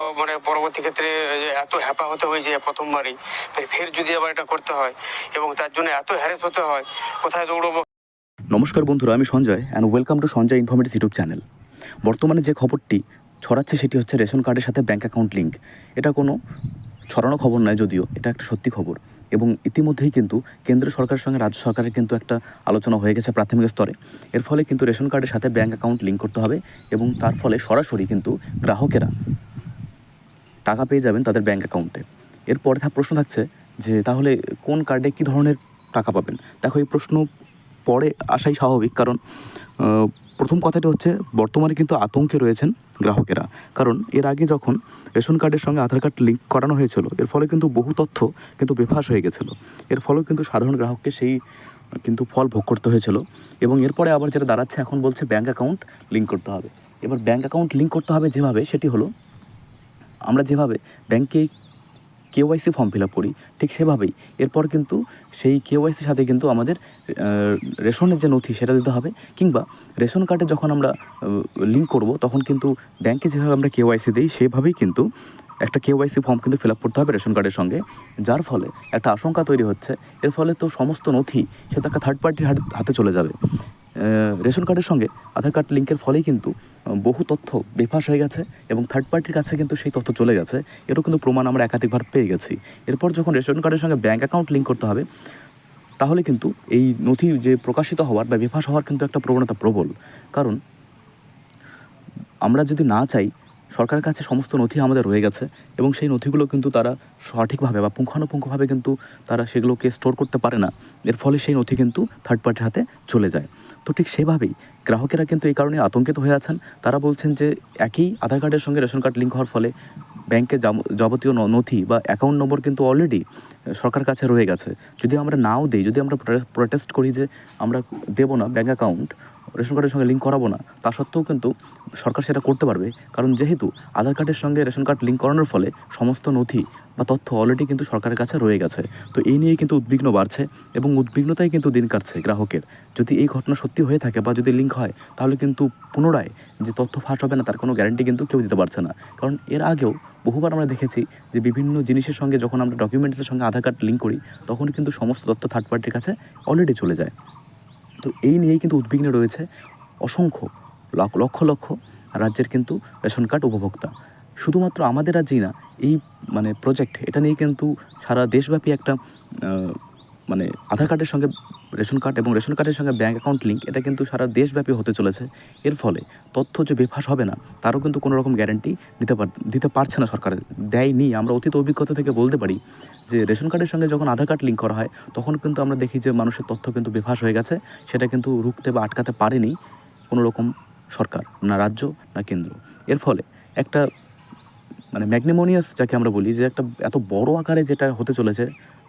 মানে পরবর্তী ক্ষেত্রে এত হ্যাপা হতে হয়েছে প্রথমবারই ফে- ফের যদি আবার এটা করতে হয় এবং তার জন্য এত হ্যারেস হতে হয়, কোথায় দৌড়বো? নমস্কার বন্ধুরা, আমি Sanjay and welcome to Sanjay informative YouTube channel বর্তমানে যে খবরটি ছড়াচ্ছে সেটি হচ্ছে রেশন কার্ডের সাথে ব্যাঙ্ক অ্যাকাউন্ট লিঙ্ক এটা কোনো ছড়ানো খবর নয় যদিও, এটা একটা সত্যি খবর। এবং ইতিমধ্যেই কিন্তু কেন্দ্র সরকারের সঙ্গে রাজ্য সরকারের কিন্তু একটা আলোচনা হয়ে গেছে প্রাথমিক স্তরে। এর ফলে কিন্তু রেশন কার্ডের সাথে ব্যাঙ্ক অ্যাকাউন্ট লিঙ্ক করতে হবে এবং তার ফলে সরাসরি কিন্তু গ্রাহকেরা টাকা পেয়ে যাবেন তাদের ব্যাঙ্ক অ্যাকাউন্টে এরপরে প্রশ্ন থাকছে যে, তাহলে কোন কার্ডে কী ধরনের টাকা পাবেন? দেখো, এই প্রশ্ন পরে আসাই স্বাভাবিক, কারণ প্রথম কথাটি হচ্ছে, বর্তমানে কিন্তু আতঙ্কে রয়েছেন গ্রাহকেরা। কারণ, এর আগে যখন রেশন কার্ডের সঙ্গে আধার কার্ড লিঙ্ক করানো হয়েছিল, এর ফলে কিন্তু বহু তথ্য কিন্তু বেফাস হয়ে গেছিল। এর ফলেও কিন্তু সাধারণ গ্রাহককে সেই, কিন্তু ফল ভোগ করতে হয়েছিল। এবং এরপরে আবার যেটা দাঁড়াচ্ছে, এখন বলছে ব্যাঙ্ক অ্যাকাউন্ট লিঙ্ক করতে হবে। এবার ব্যাঙ্ক অ্যাকাউন্ট লিঙ্ক করতে হবে যেভাবে, সেটি হলো আমরা যেভাবে ব্যাংকে কেওয়াইসি ফর্ম ফিল আপ করি, ঠিক সেভাবেই। এরপর কিন্তু সেই কেওয়াইসির সাথে কিন্তু আমাদের রেশনের যে নথি সেটা দিতে হবে, কিংবা রেশন কার্ডে যখন আমরা লিঙ্ক করব, তখন কিন্তু ব্যাংকে যেভাবে আমরা কেওয়াইসি দিই, সেভাবেই কিন্তু একটা কেওয়াইসি ফর্ম কিন্তু ফিল আপ করতে হবে রেশন কার্ডের সঙ্গে। যার ফলে একটা আশঙ্কা তৈরি হচ্ছে। এর ফলে তো সমস্ত নথি সেটা একটা থার্ড পার্টির হাতে চলে যাবে। রেশন কার্ডের সঙ্গে আধার কার্ড লিঙ্কের ফলেই কিন্তু বহু তথ্য বেফাস হয়ে গেছে এবং থার্ড পার্টির কাছে কিন্তু সেই তথ্য চলে গেছে। এরও কিন্তু প্রমাণ আমরা একাধিকবার পেয়ে গেছি। এরপর যখন রেশন কার্ডের সঙ্গে ব্যাঙ্ক অ্যাকাউন্ট লিঙ্ক করতে হবে, তাহলে কিন্তু এই নথি যে প্রকাশিত হওয়ার বা বেফাস হওয়ার কিন্তু একটা প্রবণতা প্রবল। কারণ আমরা যদি না চাই সরকারের কাছে সমস্ত নথি আমাদের রয়ে গেছে এবং সেই নথিগুলো কিন্তু তারা সঠিকভাবে বা পুঙ্খানুপুঙ্খভাবে কিন্তু তারা সেগুলোকে স্টোর করতে পারে না। এর ফলে সেই নথি কিন্তু থার্ড পার্টির হাতে চলে যায়। তো ঠিক সেভাবেই গ্রাহকেরা কিন্তু এই কারণে আতঙ্কিত হয়ে আছেন। তারা বলছেন যে একই আধার কার্ডের সঙ্গে রেশন কার্ড লিঙ্ক হওয়ার ফলে ব্যাংকে যাবতীয় নথি বা অ্যাকাউন্ট নম্বর কিন্তু অলরেডি সরকার কাছে রয়ে গেছে। যদি আমরা নাও দিই, যদি আমরা প্রোটেস্ট করি যে আমরা দেবো না ব্যাঙ্ক অ্যাকাউন্ট রেশন কার্ডের সঙ্গে লিঙ্ক করাবো না, তা সত্ত্বেও কিন্তু সরকার সেটা করতে পারবে। কারণ যেহেতু আধার কার্ডের সঙ্গে রেশন কার্ড লিঙ্ক করানোর ফলে সমস্ত নথি বা তথ্য অলরেডি কিন্তু সরকারের কাছে রয়ে গেছে। তো এই নিয়ে কিন্তু উদ্বিগ্ন বাড়ছে এবং উদ্বিগ্নতাই কিন্তু দিন কাটছে গ্রাহকের। যদি এই ঘটনা সত্যি হয়ে থাকে বা যদি লিঙ্ক হয়, তাহলে কিন্তু পুনরায় যে তথ্য ফাঁস হবে না, তার কোনো গ্যারান্টি কিন্তু কেউ দিতে পারছে না। কারণ এর আগেও বহুবার আমরা দেখেছি যে বিভিন্ন জিনিসের সঙ্গে যখন আমরা ডকুমেন্টসের সঙ্গে আধার কার্ড লিঙ্ক করি, তখন কিন্তু সমস্ত তথ্য থার্ড পার্টির কাছে অলরেডি চলে যায়। তো এই নিয়েই কিন্তু উদ্বিগ্ন রয়েছে অসংখ্য লক্ষ লক্ষ রাজ্যের কিন্তু রেশন কার্ড উপভোক্তা। শুধুমাত্র আমাদের রাজ্যেই না, এই মানে প্রজেক্ট এটা নিয়ে কিন্তু সারা দেশব্যাপী একটা মানে আধার কার্ডের সঙ্গে রেশন কার্ড এবং রেশন কার্ডের সঙ্গে ব্যাঙ্ক অ্যাকাউন্ট লিঙ্ক এটা কিন্তু সারা দেশব্যাপী হতে চলেছে। এর ফলে তথ্য যে বেফাস হবে না, তারও কিন্তু কোনো রকম গ্যারান্টি দিতে পার দিতে পারছে না সরকার, দেয়নি। আমরা অতীত অভিজ্ঞতা থেকে বলতে পারি যে রেশন কার্ডের সঙ্গে যখন আধার কার্ড লিঙ্ক করা হয়, তখন কিন্তু আমরা দেখি যে মানুষের তথ্য কিন্তু বেফাস হয়ে গেছে, সেটা কিন্তু রুখতে বা আটকাতে পারেনি কোনো রকম সরকার, না রাজ্য, না কেন্দ্র। এর ফলে একটা মানে ম্যাগনেমোনিয়াস যাকে আমরা বলি যে একটা এত বড় আকারে যেটা হতে চলেছে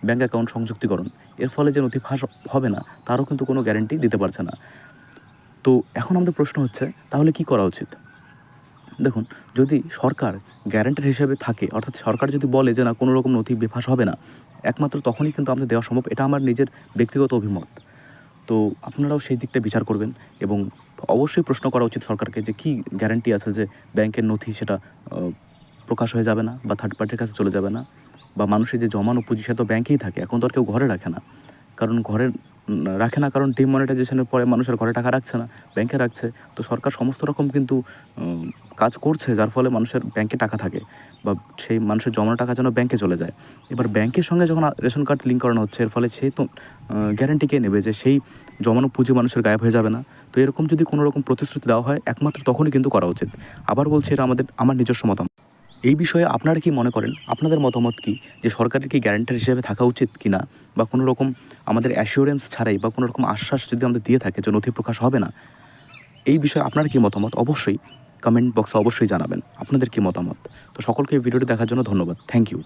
ব্যাঙ্ক অ্যাকাউন্ট সংযুক্তিকরণ। এর ফলে যে নথি ফাঁস হবে না, তারও কিন্তু কোনো গ্যারান্টি দিতে পারছে না। তো এখন আমাদের প্রশ্ন হচ্ছে, তাহলে কি করা উচিত? দেখুন, যদি সরকার গ্যারান্টার হিসেবে থাকে, অর্থাৎ সরকার যদি বলে যে না, কোনো রকম নথি বেফাস হবে না, একমাত্র তখনই কিন্তু আমাদের দেওয়া সম্ভব। এটা আমার নিজের ব্যক্তিগত অভিমত। তো আপনারাও সেই দিকটা বিচার করবেন এবং অবশ্যই প্রশ্ন করা উচিত সরকারকে যে কি গ্যারান্টি আছে যে ব্যাংকের নথি সেটা প্রকাশ হয়ে যাবে না বা থার্ড পার্টির কাছে চলে যাবে না। বা মানুষের যে জমানো পুঁজি সেটা তো ব্যাংকেই থাকে, এখন তো আর কেউ ঘরে রাখে না। কারণ ঘরে রাখে না কারণ ডিমনিটাইজেশনের পরে মানুষের ঘরে টাকা রাখছে না, ব্যাংকে রাখছে। তো সরকার সমস্ত রকম কিন্তু কাজ করছে, যার ফলে মানুষের ব্যাংকে টাকা থাকে বা সেই মানুষের জমানো টাকা যেন ব্যাংকে চলে যায়। এবার ব্যাংকের সঙ্গে যখন রেশন কার্ড লিঙ্ক করানো হচ্ছে, এর ফলে সেই তো গ্যারান্টি কে নেবে যে সেই জমানো পুঁজি মানুষের গায়েব হয়ে যাবে না। তো এরকম যদি কোনো রকম প্রতিশ্রুতি দেওয়া হয়, একমাত্র তখনই কিন্তু করা উচিত। আবার বলছি, এটা আমাদের, আমার নিজস্ব মতামত। এই বিষয়ে আপনারা কি মনে করেন? আপনাদের মতামত কি? যে সরকারের কি গ্যারান্টার হিসেবে থাকা উচিত কি না বা কোনো রকম আমাদের অ্যাসিওরেন্স ছাড়াই বা কোনো রকম আশ্বাস যদি আমাদের দিয়ে থাকে যে নথি প্রকাশ হবে না, এই বিষয়ে আপনার কি মতামত? অবশ্যই কমেন্ট বক্সে অবশ্যই জানাবেন। আপনাদের কি মতামত? তো সকলকে ভিডিওটি দেখার জন্য ধন্যবাদ। Thank you